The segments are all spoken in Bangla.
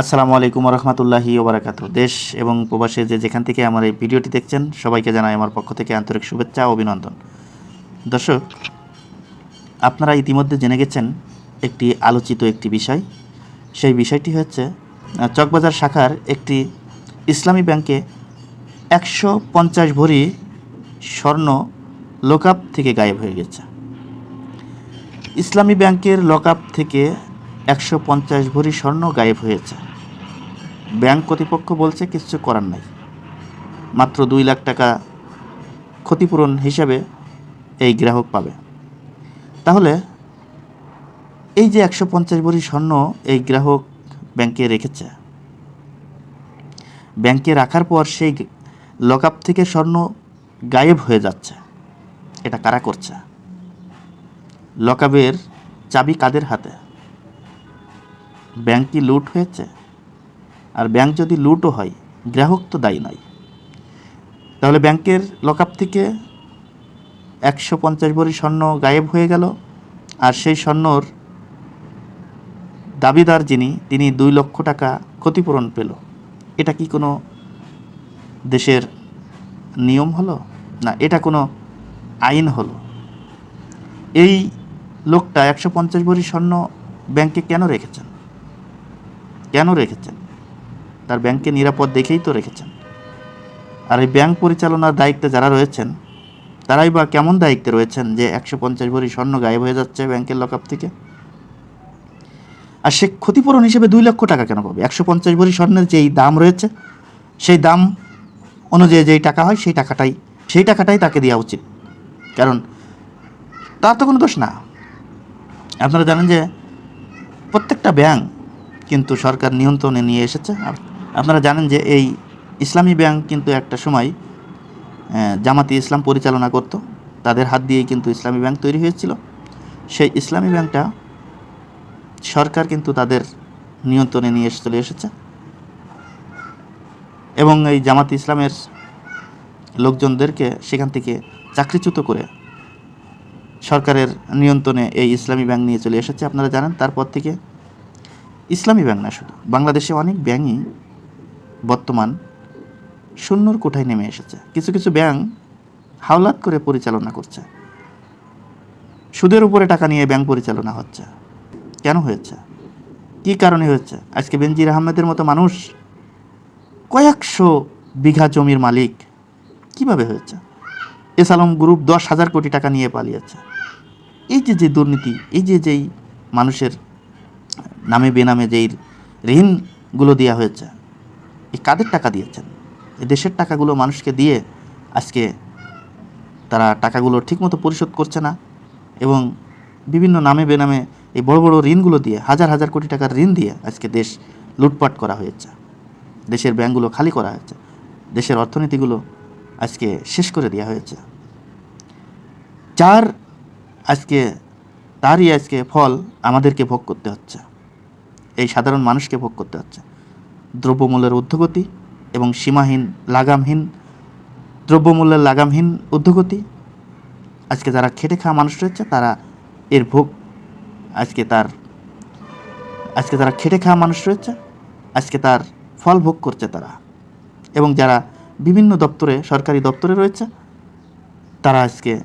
আসসালামু আলাইকুম রহমতুল্লাহি ওবরাকাত দেশ এবং প্রবাসে যে যেখান থেকে আমার এই ভিডিওটি দেখছেন, সবাইকে জানাই আমার পক্ষ থেকে আন্তরিক শুভেচ্ছা অভিনন্দন। দর্শক, আপনারা ইতিমধ্যে জেনে গেছেন একটি আলোচিত একটি বিষয়। সেই বিষয়টি হচ্ছে, চকবাজার শাখার একটি ইসলামী ব্যাংকে একশো পঞ্চাশ ভরি স্বর্ণ লোকআপ থেকে গায়েব হয়ে গেছে। ইসলামী ব্যাংকের লকআপ থেকে একশো পঞ্চাশ ভরি স্বর্ণ গায়েব হয়েছে। ব্যাংক কর্তৃপক্ষ বলছে কিছু করার নাই। মাত্র দুই লাখ টাকা ক্ষতিপূরণ হিসাবে এই গ্রাহক পাবে। তাহলে এই যে একশো পঞ্চাশ ভরি স্বর্ণ এই গ্রাহক ব্যাংকে রেখেছে। ব্যাংকে রাখার পর সেই লকআপ থেকে স্বর্ণ গায়েব হয়ে যাচ্ছে। এটা কারা করছে? লকআপের চাবি কাদের হাতে? ব্যাংক কি লুট হয়েছে? আর ব্যাংক যদি লুটও হয়, গ্রাহক তো দায়ী নয়। তাহলে ব্যাংকের লকআপ থেকে একশো পঞ্চাশ ভরি স্বর্ণ গায়েব হয়ে গেল, আর সেই স্বর্ণর দাবিদার যিনি, তিনি দুই লক্ষ টাকা ক্ষতিপূরণ পেল। এটা কি কোনো দেশের নিয়ম হলো? না, এটা কোনো আইন হলো? এই লোকটা একশো পঞ্চাশ ভরি স্বর্ণ ব্যাংকে কেন রেখেছেন? কেন রেখেছেন? তার ব্যাংকে নিরাপদ দেখেই তো রেখেছেন। আর এই ব্যাংক পরিচালনার দায়িত্বে যারা রয়েছেন, তারাই বা কেমন দায়িত্বে রয়েছেন যে একশো পঞ্চাশ ভরি স্বর্ণ গায়েব হয়ে যাচ্ছে ব্যাংকের লকআপ থেকে? আর সে ক্ষতিপূরণ হিসেবে দুই লক্ষ টাকা কেন পাবে? একশো পঞ্চাশ ভরি স্বর্ণের যেই দাম রয়েছে, সেই দাম অনুযায়ী যেই টাকা হয়, সেই টাকাটাই সেই টাকাটাই তাকে দেওয়া উচিত। কারণ তার তো কোনো দোষ না। আপনারা জানেন যে প্রত্যেকটা ব্যাংক কিন্তু সরকার নিয়ন্ত্রণে নিয়ে এসেছে। আপ- আপনারা জানেন যে এই ইসলামী ব্যাংক কিন্তু একটা সময় জামাতি ইসলাম পরিচালনা করত। তাদের হাত দিয়েই কিন্তু ইসলামী ব্যাংক তৈরি হয়েছিল। সেই ইসলামী ব্যাংকটা সরকার কিন্তু তাদের নিয়ন্ত্রণে নিয়ে এসে চলে এসেছে। এবং এই জামাত ইসলামের লোকজনদেরকে সেখান থেকে চাকরিচ্যুত করে সরকারের নিয়ন্ত্রণে এই ইসলামী ব্যাংক নিয়ে চলে এসেছে। আপনারা জানেন, তারপর থেকে ইসলামী ব্যাংক না শুধু, বাংলাদেশে অনেক ব্যাংকই বর্তমান শূন্যর কোঠায় নেমে এসেছে। কিছু কিছু ব্যাংক হাওলাত করে পরিচালনা করছে। সুদের উপরে টাকা নিয়ে ব্যাংক পরিচালনা হচ্ছে। কেন হয়েছে? কী কারণে হয়েছে? আজকে বেনজির আহমেদের মতো মানুষ কয়েকশো বিঘা জমির মালিক কীভাবে হয়েছে? এস আলম গ্রুপ দশ হাজার কোটি টাকা নিয়ে পালিয়েছে। এই যে যে দুর্নীতি, এই যে যেই মানুষের নামে বেনামে যেই ঋণগুলো দেওয়া হয়েছে, এই কাদের টাকা দিয়েছেন? এই দেশের টাকাগুলো মানুষকে দিয়ে আজকে তারা টাকাগুলো ঠিকমতো পরিশোধ করছে না এবং বিভিন্ন নামে বেনামে এই বড় বড় ঋণগুলো দিয়ে, হাজার হাজার কোটি টাকার ঋণ দিয়ে আজকে দেশ লুটপাট করা হয়েছে। দেশের ব্যাংকগুলো খালি করা হয়েছে। দেশের অর্থনীতিগুলো আজকে শেষ করে দেওয়া হয়েছে। যার আজকে, তারই আজকে ফল আমাদেরকে ভোগ করতে হচ্ছে। এই সাধারণ মানুষকে ভোগ করতে হচ্ছে। দ্রব্যমূল্যের ঊর্ধ্বগতি এবং সীমাহীন লাগামহীন, দ্রব্যমূল্যের লাগামহীন ঊর্ধ্বগতি। আজকে যারা খেটে খাওয়া মানুষ রয়েছে, তারা এর ভোগ আজকে তার, আজকে যারা খেটে খাওয়া মানুষ রয়েছে, আজকে তার ফল ভোগ করছে তারা। এবং যারা বিভিন্ন দপ্তরে, সরকারি দপ্তরে রয়েছে, তারা আজকে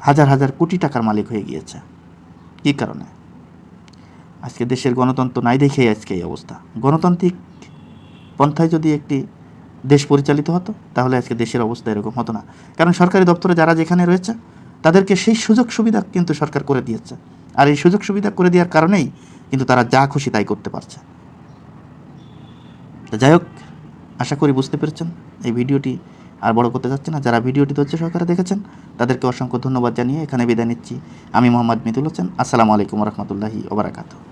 হাজার হাজার কোটি টাকার মালিক হয়ে গিয়েছে। কী কারণে? আজকে দেশের গণতন্ত্র নাই দেখেই আজকে এই অবস্থা। গণতান্ত্রিক পন্থায় যদি একটি দেশ পরিচালিত হতো, তাহলে আজকে দেশের অবস্থা এরকম হতো না। কারণ সরকারি দপ্তরে যারা যেখানে রয়েছে, তাদেরকে সেই সুযোগ সুবিধা কিন্তু সরকার করে দিয়েছে। আর এই সুযোগ সুবিধা করে দেওয়ার কারণেই কিন্তু তারা যা খুশি তাই করতে পারছে। তো যাই হোক, আশা করি বুঝতে পেরেছেন, এই ভিডিওটি আর বড় করতে যাচ্ছে না। যারা ভিডিওটি ধৈর্য সহকারে দেখেছেন, তাদেরকে অসংখ্য ধন্যবাদ জানিয়ে এখানে বিদায় নিচ্ছি। আমি মোহাম্মদ মিতুল হোসেন। আসসালামু আলাইকুম রহমতুল্লাহি ওবরাকাতু